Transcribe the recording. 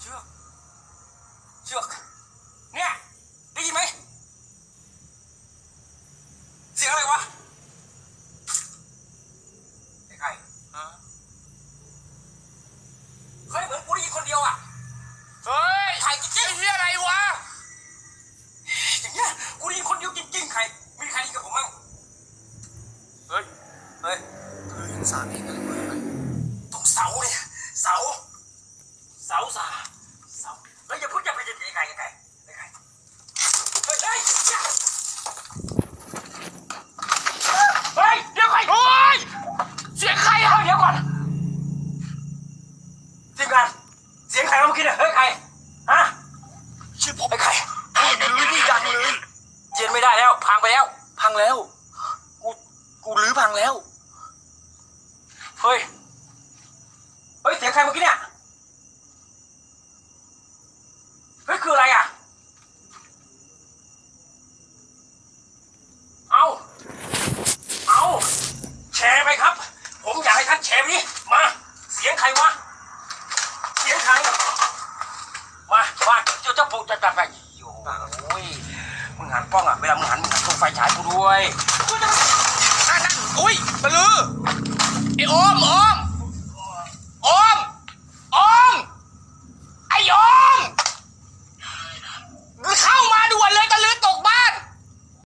เชือก เชือก เนี่ย ได้ยินไหม เสียงอะไรวะไอ้ใครเฮ้ยเหมือนกูได้ยินคนเดียวอะ เฮ้ยใครจริงไอ้เหี้ยอะไรวะๆอย่างเงี้ย กูได้ยินคนเดียวจริงๆใครมีใครได้ยินกับผมบ้างเฮ้ย เฮ้ยคือยังสารเองอะาสาเสาเฮ้ยอย่าพูดอย่าไปจะไอ้ไก่ไอ้ไก่ไอ้ไก่เฮ้ยเฮ้ยเฮ้ยเดี๋ยวก่อนโอ้ยเสียงใครอะเฮ้ยเดี๋ยวก่อนทีมงานเสียงใครวะเมื่อกี้เนี่ยเฮ้ยใครฮะชื่อผมไอ้ใครลื้อนี่ดังเลยเจียนไม่ได้แล้ว พังไปแล้ว พังแล้วกูกูลื้อพังแล้วเฮ้ยเฮ้ยเสียงใครเมื่อกี้เนี่ยเฮ้ยคืออะไรอะเอาเอาแชร์ไปครับ ผมอยากให้ท่านแชร์ไปนี่มา เสียงใครวะเสียงใครมามา กูจะจัดไปโอ้ยมึงหันกล้องอะเวลามึงหันมึงหันตรงไฟฉายกูด้วยนั่นนั่นอุ้ยตะลือไอ้โอมโอม